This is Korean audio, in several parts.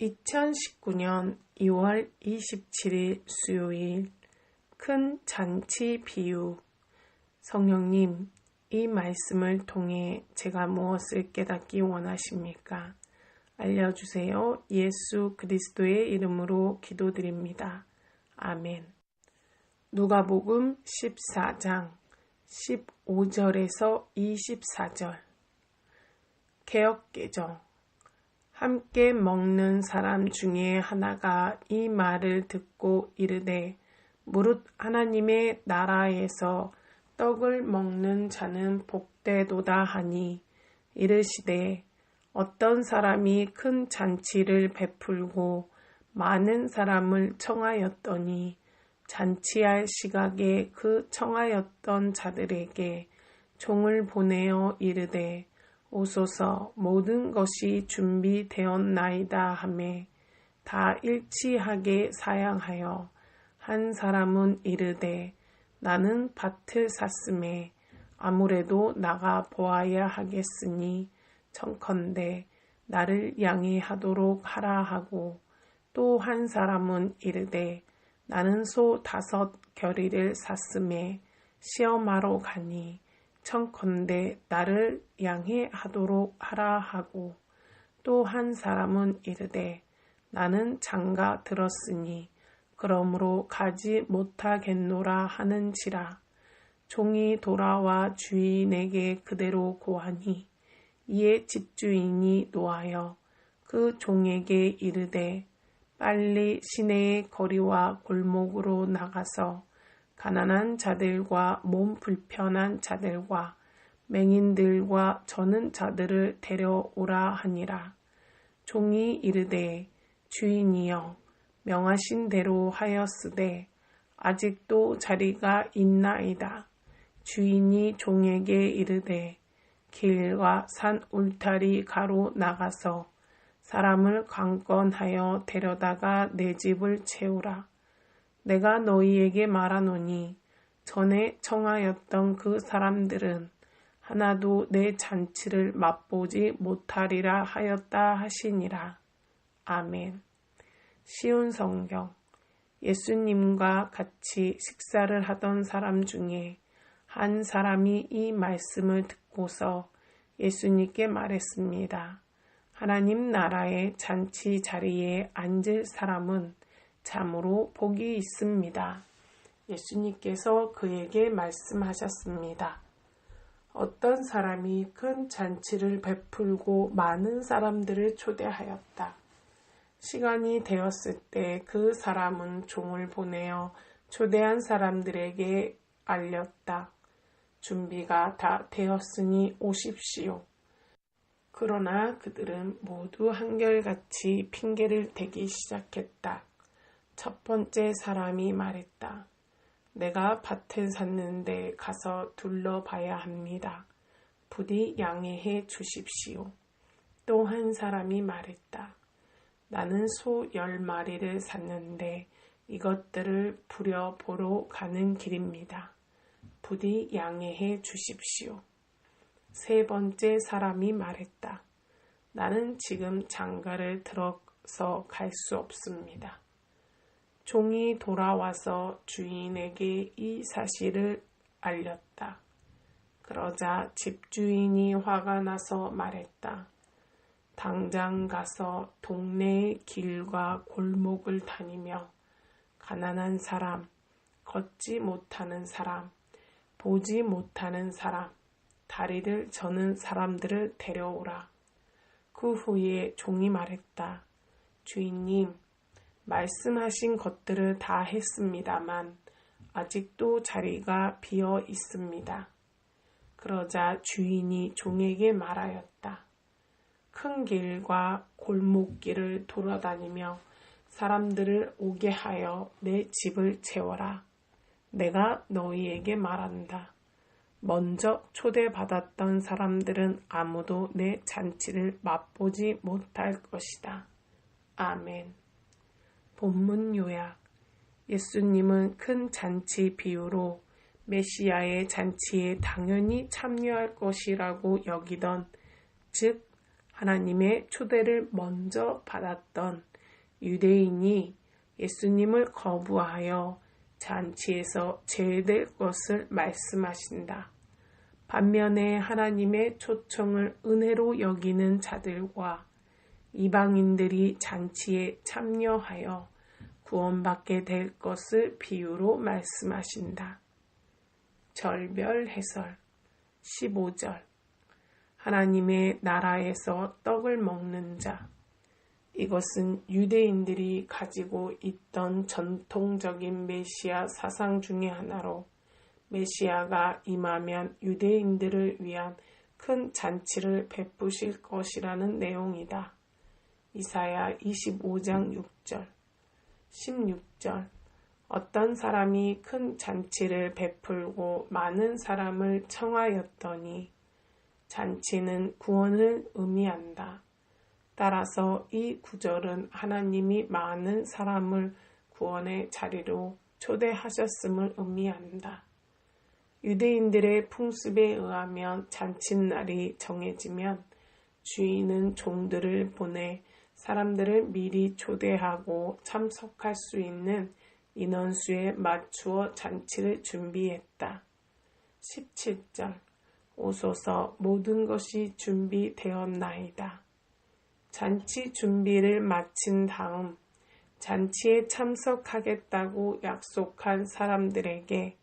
2019년 2월 27일 수요일 큰 잔치 비유 성령님 이 말씀을 통해 제가 무엇을 깨닫기 원하십니까? 알려주세요. 예수 그리스도의 이름으로 기도드립니다. 아멘. 누가복음 14장 15절에서 24절 개혁개정 함께 먹는 사람 중에 하나가 이 말을 듣고 이르되 무릇 하나님의 나라에서 떡을 먹는 자는 복되도다 하니 이르시되 어떤 사람이 큰 잔치를 베풀고 많은 사람을 청하였더니 잔치할 시각에 그 청하였던 자들에게 종을 보내어 이르되 오소서 모든 것이 준비되었나이다 하매 다 일치하게 사양하여 한 사람은 이르되 나는 밭을 샀음에 아무래도 나가 보아야 하겠으니 청컨대 나를 양해하도록 하라 하고 또 한 사람은 이르되 나는 소 다섯 결의를 샀음에 시험하러 가니 청컨대 나를 양해 하도록 하라 하고 또 한 사람은 이르되 나는 장가 들었으니 그러므로 가지 못하겠노라 하는지라. 종이 돌아와 주인에게 그대로 고하니 이에 집주인이 노하여 그 종에게 이르되 빨리 시내의 거리와 골목으로 나가서 가난한 자들과 몸 불편한 자들과 맹인들과 저는 자들을 데려오라 하니라. 종이 이르되 주인이여 명하신 대로 하였으되 아직도 자리가 있나이다. 주인이 종에게 이르되 길과 산 울타리 가로 나가서 사람을 강권하여 데려다가 내 집을 채우라. 내가 너희에게 말하노니 전에 청하였던 그 사람들은 하나도 내 잔치를 맛보지 못하리라 하였다 하시니라. 아멘. 쉬운 성경. 예수님과 같이 식사를 하던 사람 중에 한 사람이 이 말씀을 듣고서 예수님께 말했습니다. 하나님 나라의 잔치 자리에 앉을 사람은 참으로 복이 있습니다. 예수님께서 그에게 말씀하셨습니다. 어떤 사람이 큰 잔치를 베풀고 많은 사람들을 초대하였다. 시간이 되었을 때 그 사람은 종을 보내어 초대한 사람들에게 알렸다. 준비가 다 되었으니 오십시오. 그러나 그들은 모두 한결같이 핑계를 대기 시작했다. 첫 번째 사람이 말했다. 내가 밭을 샀는데 가서 둘러봐야 합니다. 부디 양해해 주십시오. 또 한 사람이 말했다. 나는 소 열 마리를 샀는데 이것들을 부려보러 가는 길입니다. 부디 양해해 주십시오. 세 번째 사람이 말했다. 나는 지금 장가를 들어서 갈 수 없습니다. 종이 돌아와서 주인에게 이 사실을 알렸다. 그러자 집주인이 화가 나서 말했다. 당장 가서 동네의 길과 골목을 다니며 가난한 사람, 걷지 못하는 사람, 보지 못하는 사람, 다리를 저는 사람들을 데려오라. 그 후에 종이 말했다. 주인님, 말씀하신 것들을 다 했습니다만 아직도 자리가 비어 있습니다. 그러자 주인이 종에게 말하였다. 큰 길과 골목길을 돌아다니며 사람들을 오게 하여 내 집을 채워라. 내가 너희에게 말한다. 먼저 초대받았던 사람들은 아무도 내 잔치를 맛보지 못할 것이다. 아멘. 본문 요약. 예수님은 큰 잔치 비유로 메시아의 잔치에 당연히 참여할 것이라고 여기던 즉 하나님의 초대를 먼저 받았던 유대인이 예수님을 거부하여 잔치에서 제외될 것을 말씀하신다. 반면에 하나님의 초청을 은혜로 여기는 자들과 이방인들이 잔치에 참여하여 구원받게 될 것을 비유로 말씀하신다. 절별 해설 15절 하나님의 나라에서 떡을 먹는 자 이것은 유대인들이 가지고 있던 전통적인 메시아 사상 중의 하나로 메시아가 임하면 유대인들을 위한 큰 잔치를 베푸실 것이라는 내용이다. 이사야 25장 6절 16절 어떤 사람이 큰 잔치를 베풀고 많은 사람을 청하였더니 잔치는 구원을 의미한다. 따라서 이 구절은 하나님이 많은 사람을 구원의 자리로 초대하셨음을 의미한다. 유대인들의 풍습에 의하면 잔칫날이 정해지면 주인은 종들을 보내 사람들을 미리 초대하고 참석할 수 있는 인원수에 맞추어 잔치를 준비했다. 17절 오소서 모든 것이 준비되었나이다. 잔치 준비를 마친 다음 잔치에 참석하겠다고 약속한 사람들에게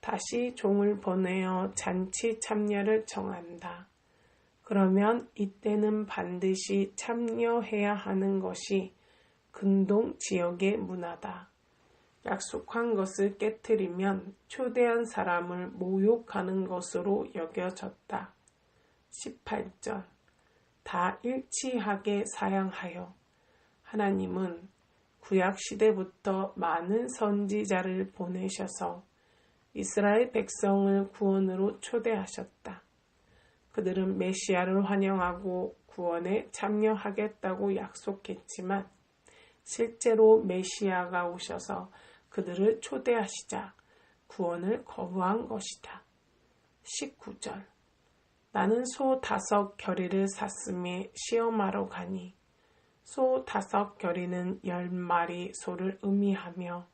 다시 종을 보내어 잔치 참여를 정한다. 그러면 이때는 반드시 참여해야 하는 것이 근동 지역의 문화다. 약속한 것을 깨뜨리면 초대한 사람을 모욕하는 것으로 여겨졌다. 18절 다 일치하게 사양하여 하나님은 구약 시대부터 많은 선지자를 보내셔서 이스라엘 백성을 구원으로 초대하셨다. 그들은 메시아를 환영하고 구원에 참여하겠다고 약속했지만 실제로 메시아가 오셔서 그들을 초대하시자 구원을 거부한 것이다. 19절 나는 소 다섯 결의를 샀음에 시험하러 가니 소 다섯 결의는 열 마리 소를 의미하며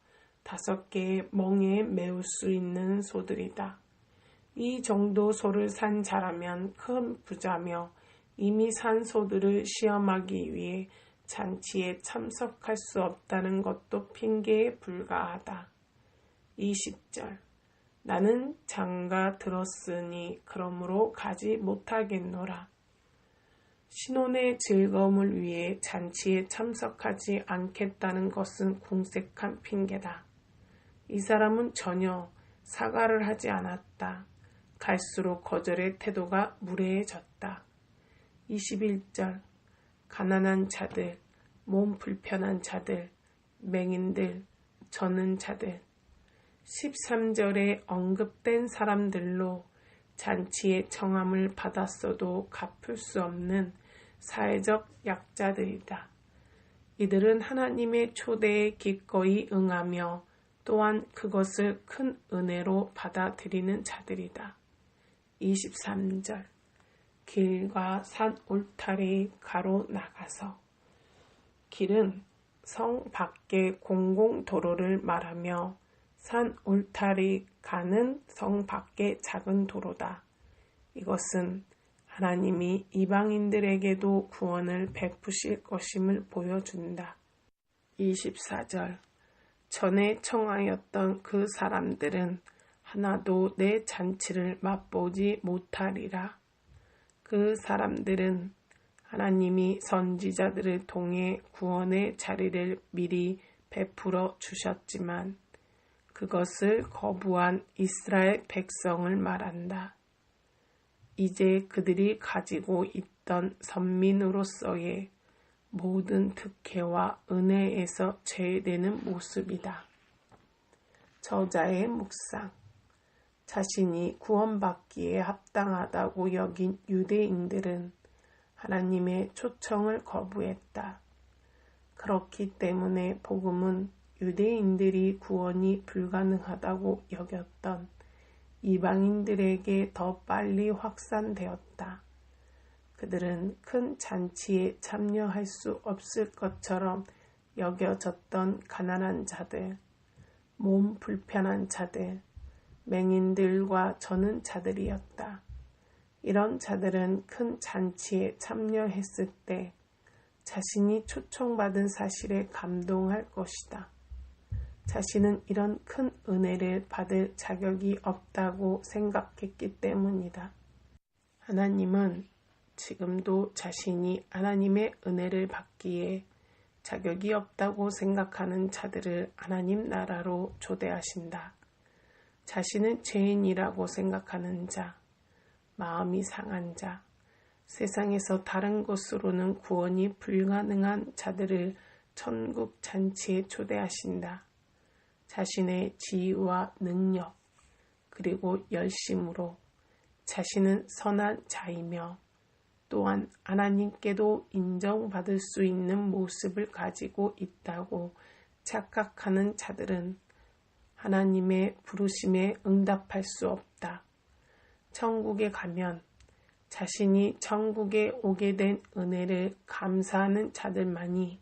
다섯 개의 멍에 메울 수 있는 소들이다. 이 정도 소를 산 자라면 큰 부자며 이미 산 소들을 시험하기 위해 잔치에 참석할 수 없다는 것도 핑계에 불과하다. 20절 나는 장가 들었으니 그러므로 가지 못하겠노라. 신혼의 즐거움을 위해 잔치에 참석하지 않겠다는 것은 궁색한 핑계다. 이 사람은 전혀 사과를 하지 않았다. 갈수록 거절의 태도가 무례해졌다. 21절 가난한 자들, 몸 불편한 자들, 맹인들, 저는 자들 13절에 언급된 사람들로 잔치의 청함을 받았어도 갚을 수 없는 사회적 약자들이다. 이들은 하나님의 초대에 기꺼이 응하며 또한 그것을 큰 은혜로 받아들이는 자들이다. 23절 길과 산 울타리 가로 나가서 길은 성 밖의 공공도로를 말하며 산 울타리 가는 성 밖의 작은 도로다. 이것은 하나님이 이방인들에게도 구원을 베푸실 것임을 보여준다. 24절 전에 청하였던 그 사람들은 하나도 내 잔치를 맛보지 못하리라. 그 사람들은 하나님이 선지자들을 통해 구원의 자리를 미리 베풀어 주셨지만 그것을 거부한 이스라엘 백성을 말한다. 이제 그들이 가지고 있던 선민으로서의 모든 특혜와 은혜에서 제외되는 모습이다. 저자의 묵상 자신이 구원받기에 합당하다고 여긴 유대인들은 하나님의 초청을 거부했다. 그렇기 때문에 복음은 유대인들이 구원이 불가능하다고 여겼던 이방인들에게 더 빨리 확산되었다. 그들은 큰 잔치에 참여할 수 없을 것처럼 여겨졌던 가난한 자들, 몸 불편한 자들, 맹인들과 저는 자들이었다. 이런 자들은 큰 잔치에 참여했을 때 자신이 초청받은 사실에 감동할 것이다. 자신은 이런 큰 은혜를 받을 자격이 없다고 생각했기 때문이다. 하나님은 지금도 자신이 하나님의 은혜를 받기에 자격이 없다고 생각하는 자들을 하나님 나라로 초대하신다. 자신은 죄인이라고 생각하는 자, 마음이 상한 자, 세상에서 다른 곳으로는 구원이 불가능한 자들을 천국 잔치에 초대하신다. 자신의 지위와 능력, 그리고 열심으로 자신은 선한 자이며 또한 하나님께도 인정받을 수 있는 모습을 가지고 있다고 착각하는 자들은 하나님의 부르심에 응답할 수 없다. 천국에 가면 자신이 천국에 오게 된 은혜를 감사하는 자들만이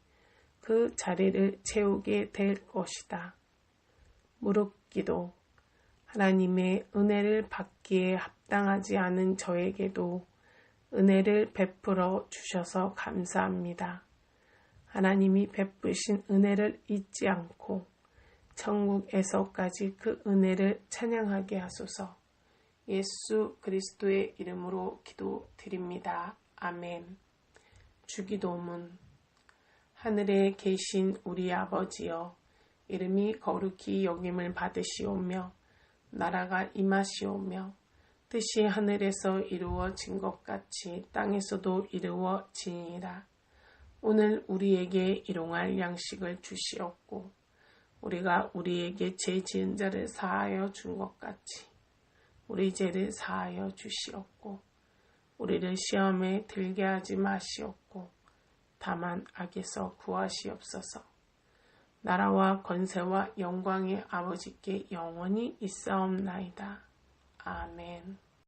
그 자리를 채우게 될 것이다. 무릎 기도 하나님의 은혜를 받기에 합당하지 않은 저에게도 은혜를 베풀어 주셔서 감사합니다. 하나님이 베푸신 은혜를 잊지 않고 천국에서까지 그 은혜를 찬양하게 하소서. 예수 그리스도의 이름으로 기도드립니다. 아멘. 주기도문. 하늘에 계신 우리 아버지여, 이름이 거룩히 여김을 받으시오며, 나라가 임하시오며, 뜻이 하늘에서 이루어진 것 같이 땅에서도 이루어지니라. 오늘 우리에게 일용할 양식을 주시옵고 우리가 우리에게 죄 지은 자를 사하여 준 것 같이 우리 죄를 사하여 주시옵고 우리를 시험에 들게 하지 마시옵고 다만 악에서 구하시옵소서. 나라와 권세와 영광의 아버지께 영원히 있사옵나이다. 아멘.